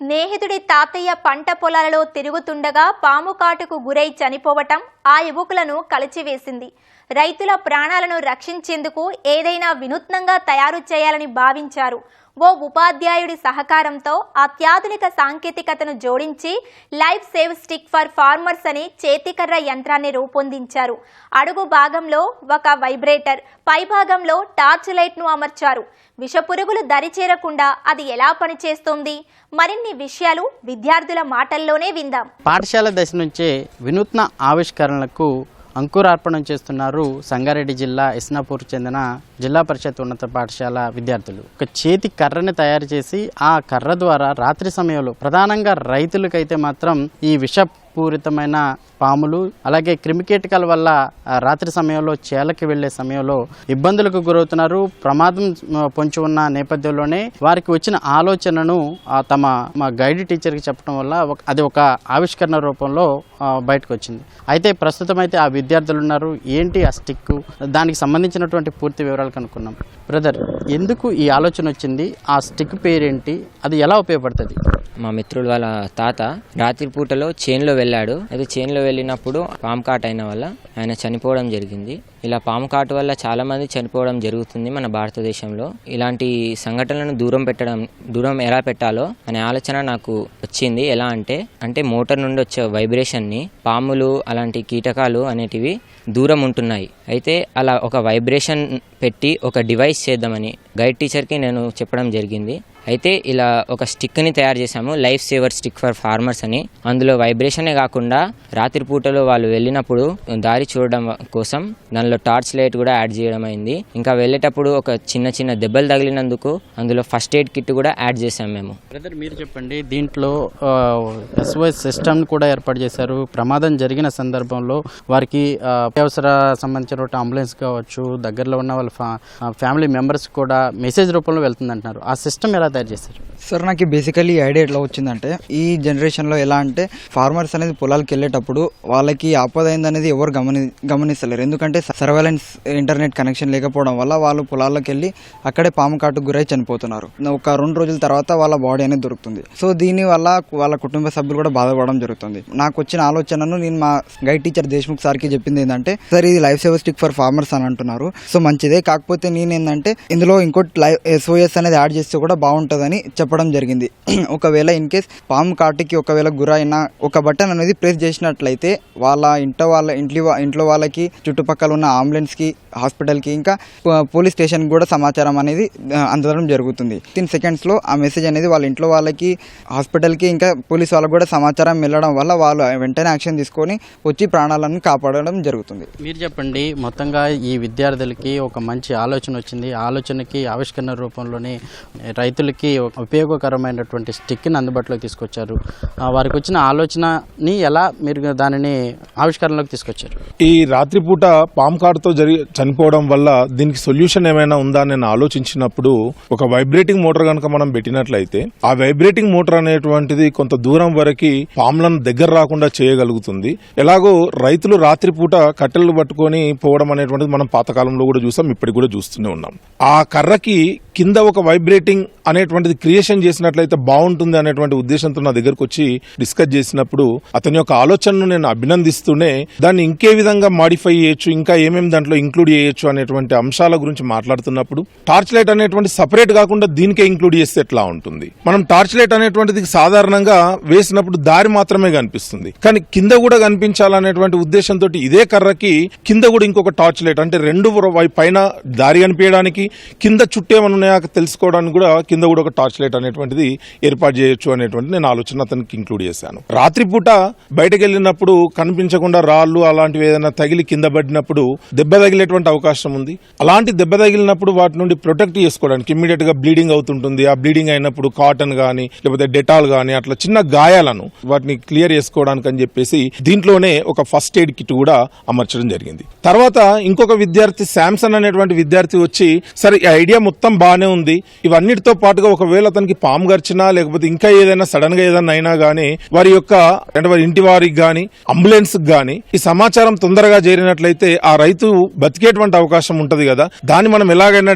స్నేహితుడి తాతయ్య పంట పొలాలలో తిరుగుతుండగా పాము కాటుకు గురై చనిపోవటం ఆ యువకులను కలిచివేసింది. రైతుల ప్రాణాలను రక్షించేందుకు ఏదైనా వినూత్నంగా తయారు చేయాలని భావించారు. ఓ ఉపాధ్యాయుడి సహకారంతో అత్యాధునిక సాంకేతికతను జోడించి life save stick for farmers అని చేతికర్ర యంత్రాన్ని రూపొందించారు. అడుగు భాగంలో ఒక వైబ్రేటర్ పై భాగంలో టార్చ్ లైట్ను అమర్చారు. విషపురుగులు దరిచేరకుండా అది ఎలా పనిచేస్తుంది? మరిన్ని విషయాలు విద్యార్థుల మాటల్లోనే విందాం. పాఠశాల దశ నుంచే వినూత్న ఆవిష్కరణలకు అంకురార్పణం చేస్తున్నారు సంగారెడ్డి జిల్లా ఇస్నాపూర్ చెందిన జిల్లా పరిషత్ ఉన్నత పాఠశాల విద్యార్థులు. ఒక చేతి కర్రని తయారు చేసి ఆ కర్ర ద్వారా రాత్రి సమయంలో ప్రధానంగా రైతులకైతే మాత్రం ఈ పూరితమైన పాములు అలాగే క్రిమికీటకాల వల్ల రాత్రి సమయంలో చేలకి వెళ్ళే సమయంలో ఇబ్బందులకు గురవుతున్నారు. ప్రమాదం పొంచి ఉన్న నేపథ్యంలోనే వారికి వచ్చిన ఆలోచనను తమ మా గైడ్ టీచర్కి చెప్పడం వల్ల ఒక- అది ఒక ఆవిష్కరణ రూపంలో బయటకు వచ్చింది అయితే ప్రస్తుతం అయితే ఆ విద్యార్థులు ఉన్నారు. ఏంటి ఆ స్టిక్? దానికి సంబంధించినటువంటి పూర్తి వివరాలు కనుక్కున్నాం బ్రదర్ ఎందుకు ఈ ఆలోచన వచ్చింది? ఆ స్టిక్ పేరేంటి? అది ఎలా ఉపయోగపడుతుంది? మా మిత్రుడు వాళ్ళ తాత రాత్రి పూటలో చేన్లో వెళ్ళాడు. అయితే చేన్లో వెళ్ళినప్పుడు పాము కాట్ అయిన వల్ల ఆయన చనిపోవడం జరిగింది. ఇలా పాము కాటు వల్ల చాలా మంది చనిపోవడం జరుగుతుంది మన భారతదేశంలో. ఇలాంటి సంఘటనలను దూరం పెట్టడం దూరం ఎలా పెట్టాలో అనే ఆలోచన నాకు వచ్చింది. ఎలా అంటే అంటే మోటార్ నుండి వచ్చే వైబ్రేషన్ని పాములు అలాంటి కీటకాలు అనేటివి దూరం ఉంటున్నాయి. అయితే అలా ఒక వైబ్రేషన్ పెట్టి ఒక డివైస్ చేద్దామని గైడ్ టీచర్కి నేను చెప్పడం జరిగింది. అయితే ఇలా ఒక స్టిక్ని తయారు చేశాము. Life saver stick for farmers అని. అందులో వైబ్రేషనే కాకుండా రాత్రిపూటలో వాళ్ళు వెళ్ళినప్పుడు దారి చూడడం కోసం దానిలో టార్చ్ లైట్ కూడా యాడ్ చేయడం అయింది. ఇంకా వెళ్ళేటప్పుడు ఒక చిన్న చిన్న దెబ్బలు తగిలినందుకు అందులో ఫస్ట్ ఎయిడ్ కిట్ కూడా యాడ్ చేసాం మేము. బ్రదర్ మీరు చెప్పండి దీంట్లో ఎస్ఓఎస్ సిస్టమ్ కూడా ఏర్పాటు చేశారు. ప్రమాదం జరిగిన సందర్భంలో వారికి అత్యవసర సంబంధించిన అంబులెన్స్ కావచ్చు దగ్గరలో ఉన్న వాళ్ళ ఫా- ఫ్యామిలీ మెంబర్స్ కూడా మెసేజ్ రూపంలో వెళ్తుంది అంటున్నారు ఆ సిస్టమ్ ఎలా తయారు చేస్తారు. సార్ నాకు బేసికలీ ఐడియా ఎట్లా వచ్చిందంటే ఈ జనరేషన్లో ఎలా అంటే ఫార్మర్స్ అనేది పొలాలకు వెళ్ళేటప్పుడు వాళ్ళకి ఆపద అయింది అనేది ఎవరు గమని గమనిస్తలేరు. ఎందుకంటే సర్వేలెన్స్ ఇంటర్నెట్ కనెక్షన్ లేకపోవడం వల్ల వాళ్ళు పొలాల్లోకి వెళ్ళి అక్కడే పాము కాటుకు గురై చనిపోతున్నారు. ఒక రెండు రోజుల తర్వాత వాళ్ళ బాడీ అనేది దొరుకుతుంది. సో దీని వల్ల వాళ్ళ కుటుంబ సభ్యులు కూడా బాధపడడం జరుగుతుంది. నాకు వచ్చిన ఆలోచనను నేను మా గైడ్ టీచర్ దేశ్ముఖ్ సార్కి చెప్పింది ఏంటంటే సార్ ఇది life saver stick for farmers అని అంటున్నారు. సో మంచిదే. కాకపోతే నేను ఏంటంటే ఇందులో ఇంకోటి లైవ్ ఎస్ఓఎస్ అనేది యాడ్ చేస్తే కూడా బాగుంటుంది. ఉంటుందని చెప్పడం జరిగింది. ఒకవేళ ఇన్ కేస్ పాము కాటికి ఒకవేళ గురైన ఒక బటన్ అనేది ప్రెస్ చేసినట్లయితే వాళ్ళ ఇంట్లో వాళ్ళ ఇంట్లో ఇంట్లో వాళ్ళకి చుట్టుపక్కల ఉన్న అంబులెన్స్కి హాస్పిటల్కి ఇంకా పోలీస్ స్టేషన్కి కూడా సమాచారం అనేది అందడం జరుగుతుంది. ఫిఫ్టీన్ సెకండ్స్లో ఆ మెసేజ్ అనేది వాళ్ళ ఇంట్లో వాళ్ళకి హాస్పిటల్కి ఇంకా పోలీస్ వాళ్ళకి కూడా సమాచారం వెళ్ళడం వల్ల వాళ్ళు వెంటనే యాక్షన్ తీసుకొని వచ్చి ప్రాణాలను కాపాడడం జరుగుతుంది. మీరు చెప్పండి మొత్తంగా ఈ విద్యార్థులకి ఒక మంచి ఆలోచన వచ్చింది. ఆలోచనకి ఆవిష్కరణ రూపంలోనే రైతులకి ఒక ఉపయోగకరమైనటువంటి స్టిక్ని అందుబాటులోకి తీసుకొచ్చారు. వారికి వచ్చిన ఆలోచనని ఎలా మీరు దానిని ఆవిష్కరణలోకి తీసుకొచ్చారు? ఈ రాత్రిపూట పామ్ కార్డ్తో జరిగి చనిపోవడం వల్ల దీనికి సొల్యూషన్ ఏమైనా ఉందా అని నేను ఆలోచించినప్పుడు ఒక వైబ్రేటింగ్ మోటార్ కనుక మనం పెట్టినట్లయితే ఆ వైబ్రేటింగ్ మోటార్ అనేటువంటిది కొంత దూరం వరకు పాములను దగ్గర రాకుండా చేయగలుగుతుంది. ఎలాగో రైతులు రాత్రిపూట కట్టెలు పట్టుకొని పోవడం అనేటువంటిది మనం పాతకాలంలో కూడా చూసాం ఇప్పటికి కూడా చూస్తూనే ఉన్నాం. ఆ కర్రకి కింద ఒక వైబ్రేటింగ్ అనే అనేటువంటిది క్రియేషన్ చేసినట్లయితే బాగుంటుంది అనేటువంటి ఉద్దేశంతో నా దగ్గరకు వచ్చి డిస్కస్ చేసినప్పుడు అతని యొక్క ఆలోచనను నేను అభినందిస్తూనే దాన్ని ఇంకే విధంగా మాడిఫై చేయొచ్చు ఇంకా ఏమేమి దాంట్లో ఇంక్లూడ్ చేయొచ్చు అనేటువంటి అంశాల గురించి మాట్లాడుతున్నప్పుడు టార్చ్ లైట్ అనేటువంటి సపరేట్ కాకుండా దీనికే ఇంక్లూడ్ చేస్తే ఎట్లా ఉంటుంది? మనం టార్చ్ లైట్ అనేటువంటిది సాధారణంగా వేసినప్పుడు దారి మాత్రమే కనిపిస్తుంది. కానీ కింద కూడా కనిపించాలనేటువంటి ఉద్దేశంతో ఇదే కర్రకి కింద కూడా ఇంకొక టార్చ్ లైట్ అంటే రెండు పైన దారి కనిపించడానికి కింద చుట్టేమన్నా ఉన్నాయా తెలుసుకోవడానికి కూడా కింద కూడా ఒక టార్చ్ లైట్ అనేటువంటిది ఏర్పాటు చేయొచ్చు అనేటువంటి నేను ఆలోచన అతనికి ఇంక్లూడ్ చేశాను. రాత్రిపూట బయటకు వెళ్ళినప్పుడు కనిపించకుండా రాళ్ళు అలాంటివి ఏదైనా తగిలి కింద పడినప్పుడు దెబ్బ తగిలేటువంటి అవకాశం ఉంది. అలాంటి దెబ్బ తగిలినప్పుడు వాటి నుండి ప్రొటెక్ట్ చేసుకోవడానికి ఇమ్మీడియట్గా బ్లీడింగ్ అవుతుంటుంది. ఆ బ్లీడింగ్ అయినప్పుడు కాటన్ గానీ లేకపోతే డెటాల్ గానీ అట్లా చిన్న గాయాలను వాటిని క్లియర్ చేసుకోవడానికి అని చెప్పేసి దీంట్లోనే ఒక ఫస్ట్ ఎయిడ్ కిట్ కూడా అమర్చడం జరిగింది. తర్వాత ఇంకొక విద్యార్థి శాంసన్ అనేటువంటి విద్యార్థి వచ్చి సరే ఈ ఐడియా మొత్తం బాగానే ఉంది. ఇవన్నిటితో పాటుగా గా ఒకవేళ అతనికి పాము గర్చినా లేకపోతే ఇంకా ఏదైనా సడన్గా ఏదైనా అయినా గానీ వారి యొక్క అంటే వారి ఇంటి వారికి గాని అంబులెన్స్ గాని ఈ సమాచారం తొందరగా చేరినట్లయితే ఆ రైతు బతికేటువంటి అవకాశం ఉంటది కదా. దాన్ని మనం ఎలాగైనా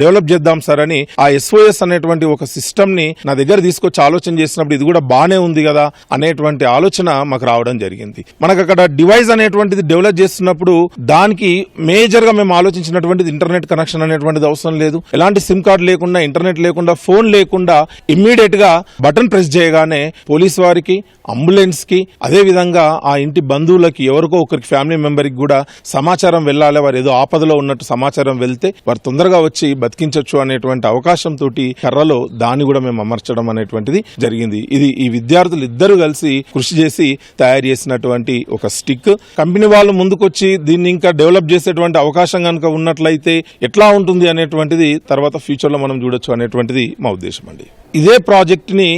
డెవలప్ చేద్దాం సార్ అని ఆ ఎస్ఓఎస్ అనేటువంటి ఒక సిస్టమ్ని నా దగ్గర తీసుకొచ్చి ఆలోచన చేసినప్పుడు ఇది కూడా బానే ఉంది కదా అనేటువంటి ఆలోచన మాకు రావడం జరిగింది. మనకు అక్కడ డివైస్ అనేటువంటిది డెవలప్ చేస్తున్నప్పుడు దానికి మేజర్గా మేము ఆలోచించినటువంటిది ఇంటర్నెట్ కనెక్షన్ అనేటువంటిది అవసరం లేదు. ఎలాంటి సిమ్ కార్డ్ లేకుండా ఇంటర్నెట్ లేకుండా ఫోన్ లేకుండా ఇమ్మీడియట్గా బటన్ ప్రెస్ చేయగానే పోలీస్ వారికి అంబులెన్స్కి అదే విధంగా ఆ ఇంటి బంధువులకి ఎవరికో ఒకరికి ఫ్యామిలీ మెంబర్కి కూడా సమాచారం వెళ్ళాలి. వారు ఏదో ఆపదలో ఉన్నట్టు సమాచారం వెళ్తే వారు తొందరగా వచ్చి బతికించవచ్చు అనేటువంటి అవకాశం తోటి కర్రలో దాన్ని కూడా మేము అమర్చడం అనేటువంటిది జరిగింది. ఇది ఈ విద్యార్థులు ఇద్దరు కలిసి కృషి చేసి తయారు చేసినటువంటి ఒక స్టిక్. కంపెనీ వాళ్ళు ముందుకొచ్చి దీన్ని ఇంకా డెవలప్ చేసేటువంటి అవకాశం కనుక ఉన్నట్లయితే ఎట్లా ఉంటుంది అనేటువంటిది తర్వాత ఫ్యూచర్లో మనం చూడొచ్చు అనేటువంటి అటువంటిది మా ఉద్దేశం అండి. ఇదే ప్రాజెక్ట్ని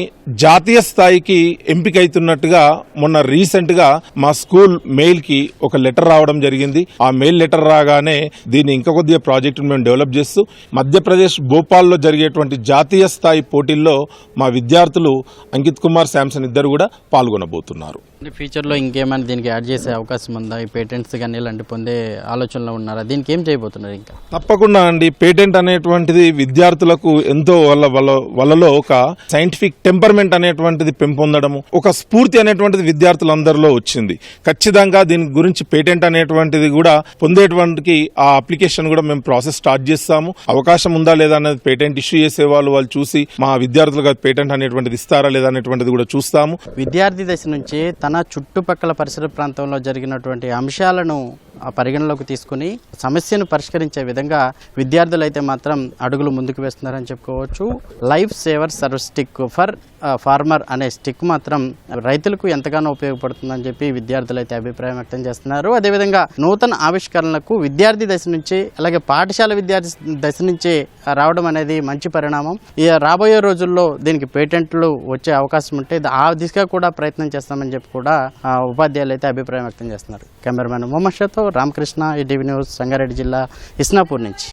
జాతీయ స్థాయికి ఎంపిక అవుతున్నట్టుగా మొన్న రీసెంట్గా మా స్కూల్ మెయిల్కి ఒక లెటర్ రావడం జరిగింది. ఆ మెయిల్ లెటర్ రాగానే దీన్ని ఇంకా కొద్దిగా ప్రాజెక్ట్ మేము డెవలప్ చేస్తూ మధ్యప్రదేశ్ భోపాల్లో జరిగేటువంటి జాతీయ స్థాయి పోటీల్లో మా విద్యార్థులు అంకిత్ కుమార్ శాంసన్ ఇద్దరు కూడా పాల్గొనబోతున్నారు. ఫ్యూచర్లో ఇంకేమైనా దీనికి యాడ్ చేసే అవకాశం ఉందా? ఈ పేటెంట్స్ కానీ ఇలాంటి పొందే ఆలోచనలో ఉన్నారా? దీనికి ఏం చేయబోతున్నారు ఇంకా? తప్పకుండా అండి. పేటెంట్ అనేటువంటిది విద్యార్థులకు ఎంతో వాళ్ళ వాళ్ళ వాళ్ళలో ఒక సైంటిఫిక్ టెంపర్మెంట్ అనేటువంటిది పెంపొందడము ఒక స్ఫూర్తి అనేటువంటిది విద్యార్థులందరిలో వచ్చింది. ఖచ్చితంగా దీని గురించి పేటెంట్ అనేటువంటిది కూడా పొందేటువంటి ఆ అప్లికేషన్ కూడా మేము ప్రాసెస్ స్టార్ట్ చేస్తాము. అవకాశం ఉందా లేదా అనేది పేటెంట్ ఇష్యూ చేసే వాళ్ళు వాళ్ళు చూసి మా విద్యార్థులకు పేటెంట్ అనేటువంటిది ఇస్తారా లేదా అనేటువంటిది కూడా చూస్తాము. విద్యార్థి దశ నుంచే తన చుట్టుపక్కల పరిసర ప్రాంతంలో జరిగినటువంటి అంశాలను పరిగణలోకి తీసుకుని సమస్యను పరిష్కరించే విధంగా విద్యార్థులు అయితే మాత్రం అడుగులు ముందుకు వేస్తున్నారని చెప్పుకోవచ్చు. Life saver serve stick for farmer అనే స్టిక్ మాత్రం రైతులకు ఎంతగానో ఉపయోగపడుతుందని చెప్పి విద్యార్థులు అయితే అభిప్రాయం వ్యక్తం చేస్తున్నారు. అదేవిధంగా నూతన ఆవిష్కరణలకు విద్యార్థి దశ నుంచి అలాగే పాఠశాల విద్యార్థి దశ నుంచి రావడం అనేది మంచి పరిణామం. ఇక రాబోయే రోజుల్లో దీనికి పేటెంట్లు వచ్చే అవకాశం ఉంటే ఆ దిశగా కూడా ప్రయత్నం చేస్తామని చెప్పి కూడా ఉపాధ్యాయులు అయితే అభిప్రాయం వ్యక్తం చేస్తున్నారు. కెమెరామెన్ మొహమ్మద్ షాతో రామకృష్ణ ఈటీవీ న్యూస్ సంగారెడ్డి జిల్లా ఇస్నాపూర్ నుంచి.